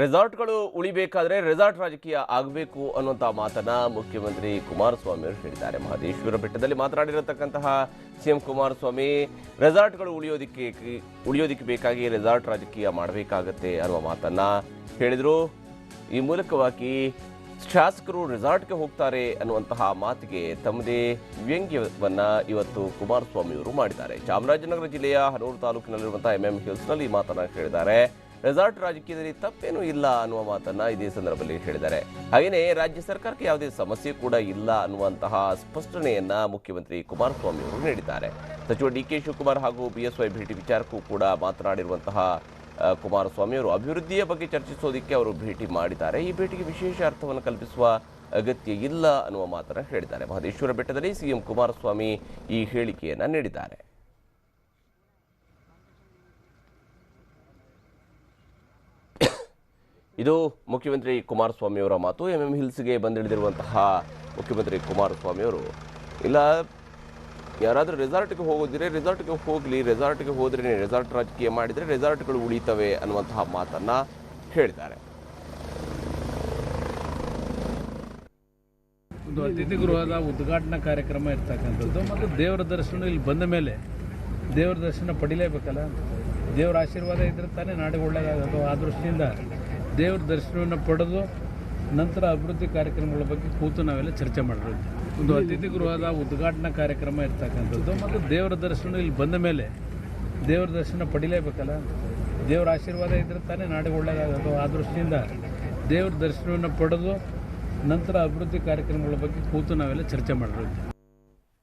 ರೆಸಾರ್ಟ್ಗಳು ಉಳಿಬೇಕಾದ್ರೆ resort ರಾಜಕೀಯ ಆಗಬೇಕು ಅನ್ನುವಂಥ ಮಾತನ್ನ ಮುಖ್ಯಮಂತ್ರಿ ಕುಮಾರಸ್ವಾಮಿ ಅವರು ಹೇಳಿದ್ದಾರೆ. ಮಹದೇಶ್ವರ ಬೆಟ್ಟದಲ್ಲಿ ಮಾತನಾಡಿರತಕ್ಕಂತಹ ಸಿಎಂ ಕುಮಾರಸ್ವಾಮಿ, ರೆಸಾರ್ಟ್ಗಳು ಉಳಿಯೋದಕ್ಕೆ ಉಳಿಯೋದಕ್ಕೆ ಬೇಕಾಗಿ ರೆಸಾರ್ಟ್ ರಾಜಕೀಯ ಮಾಡಬೇಕಾಗತ್ತೆ ಅನ್ನುವ ಮಾತನ್ನ ಹೇಳಿದರು. ಈ ಮೂಲಕವಾಗಿ ಶಾಸಕರು ರೆಸಾರ್ಟ್ಗೆ ಹೋಗ್ತಾರೆ ಅನ್ನುವಂತಹ ಮಾತಿಗೆ ತಮ್ಮದೇ ವ್ಯಂಗ್ಯವನ್ನ ಇವತ್ತು ಕುಮಾರಸ್ವಾಮಿ ಅವರು ಮಾಡಿದ್ದಾರೆ. ಚಾಮರಾಜನಗರ ಜಿಲ್ಲೆಯ ಹನೂರು ತಾಲೂಕಿನಲ್ಲಿರುವಂತಹ ಎಂಎಂ ಹಿಲ್ಸ್ನಲ್ಲಿ ಈ ಮಾತನ್ನ ಹೇಳಿದ್ದಾರೆ. ರೆಸಾರ್ಟ್ ರಾಜಕೀಯದಲ್ಲಿ ತಪ್ಪೇನೂ ಇಲ್ಲ ಅನ್ನುವ ಮಾತನ್ನ ಇದೇ ಸಂದರ್ಭದಲ್ಲಿ ಹೇಳಿದ್ದಾರೆ. ಹಾಗೆಯೇ ರಾಜ್ಯ ಸರ್ಕಾರಕ್ಕೆ ಯಾವುದೇ ಸಮಸ್ಯೆ ಕೂಡ ಇಲ್ಲ ಅನ್ನುವಂತಹ ಸ್ಪಷ್ಟನೆಯನ್ನ ಮುಖ್ಯಮಂತ್ರಿ ಕುಮಾರಸ್ವಾಮಿ ಅವರು ನೀಡಿದ್ದಾರೆ. ಸಚಿವ ಡಿ ಕೆ ಶಿವಕುಮಾರ್ ಹಾಗೂ ಬಿಎಸ್ವೈ ಭೇಟಿ ವಿಚಾರಕ್ಕೂ ಕೂಡ ಮಾತನಾಡಿರುವಂತಹ ಕುಮಾರಸ್ವಾಮಿ ಅವರು ಅಭಿವೃದ್ಧಿಯ ಬಗ್ಗೆ ಚರ್ಚಿಸೋದಕ್ಕೆ ಅವರು ಭೇಟಿ ಮಾಡಿದ್ದಾರೆ. ಈ ಭೇಟಿಗೆ ವಿಶೇಷ ಅರ್ಥವನ್ನು ಕಲ್ಪಿಸುವ ಅಗತ್ಯ ಇಲ್ಲ ಅನ್ನುವ ಮಾತನ್ನು ಹೇಳಿದ್ದಾರೆ. ಮಹದೇಶ್ವರ ಬೆಟ್ಟದಲ್ಲಿ ಸಿಎಂ ಕುಮಾರಸ್ವಾಮಿ ಈ ಹೇಳಿಕೆಯನ್ನು ನೀಡಿದ್ದಾರೆ. ಇದು ಮುಖ್ಯಮಂತ್ರಿ ಕುಮಾರಸ್ವಾಮಿ ಅವರ ಮಾತು. ಎಂ ಎಂ ಹಿಲ್ಸ್ಗೆ ಬಂದಿಳಿದಿರುವಂತಹ ಮುಖ್ಯಮಂತ್ರಿ ಕುಮಾರಸ್ವಾಮಿ ಅವರು ಇಲ್ಲ, ಯಾರಾದರೂ ರೆಸಾರ್ಟ್ಗೆ ಹೋಗೋದಿದ್ರೆ ರೆಸಾರ್ಟ್ಗೆ ಹೋಗಲಿ, ರೆಸಾರ್ಟ್ಗೆ ಹೋದ್ರೆ ರೆಸಾರ್ಟ್ ರಾಜಕೀಯ ಮಾಡಿದರೆ ರೆಸಾರ್ಟ್ಗಳು ಉಳಿತವೆ ಅನ್ನುವಂತಹ ಮಾತನ್ನು ಹೇಳಿದ್ದಾರೆ. ಒಂದು ಅತಿಥಿ ಗೃಹದ ಉದ್ಘಾಟನಾ ಕಾರ್ಯಕ್ರಮ ಇರ್ತಕ್ಕಂಥದ್ದು. ಮತ್ತು ದೇವರ ದರ್ಶನ ಇಲ್ಲಿ ಬಂದ ಮೇಲೆ ದೇವರ ದರ್ಶನ ಪಡಿಲೇಬೇಕಲ್ಲ ದೇವರ ಆಶೀರ್ವಾದ ಇದ್ರೆ ತಾನೇ ನಾಡಿಗೆ ಒಳ್ಳೆಯದಾಗೋದು ಆ ದೃಷ್ಟಿಯಿಂದ ದೇವರ ದರ್ಶನವನ್ನು ಪಡೆದು ನಂತರ ಅಭಿವೃದ್ಧಿ ಕಾರ್ಯಕ್ರಮಗಳ ಬಗ್ಗೆ ಕೂತು ನಾವೆಲ್ಲ ಚರ್ಚೆ ಮಾಡಿರೋದು. ಒಂದು ಅತಿಥಿ ಗೃಹದ ಉದ್ಘಾಟನಾ ಕಾರ್ಯಕ್ರಮ ಇರ್ತಕ್ಕಂಥದ್ದು ಮತ್ತು ದೇವರ ದರ್ಶನ ಇಲ್ಲಿ ಬಂದ ಮೇಲೆ ದೇವರ ದರ್ಶನ ಪಡಿಲೇಬೇಕಲ್ಲ? ದೇವರ ಆಶೀರ್ವಾದ ಇದ್ರೆ ತಾನೇ ನಾಡಿಗೆ ಒಳ್ಳೆಯದಾಗೋದು ಆ ದೃಷ್ಟಿಯಿಂದ ದೇವ್ರ ದರ್ಶನವನ್ನು ಪಡೆದು ನಂತರ ಅಭಿವೃದ್ಧಿ ಕಾರ್ಯಕ್ರಮಗಳ ಬಗ್ಗೆ ಕೂತು ನಾವೆಲ್ಲ ಚರ್ಚೆ ಮಾಡಿರೋದು.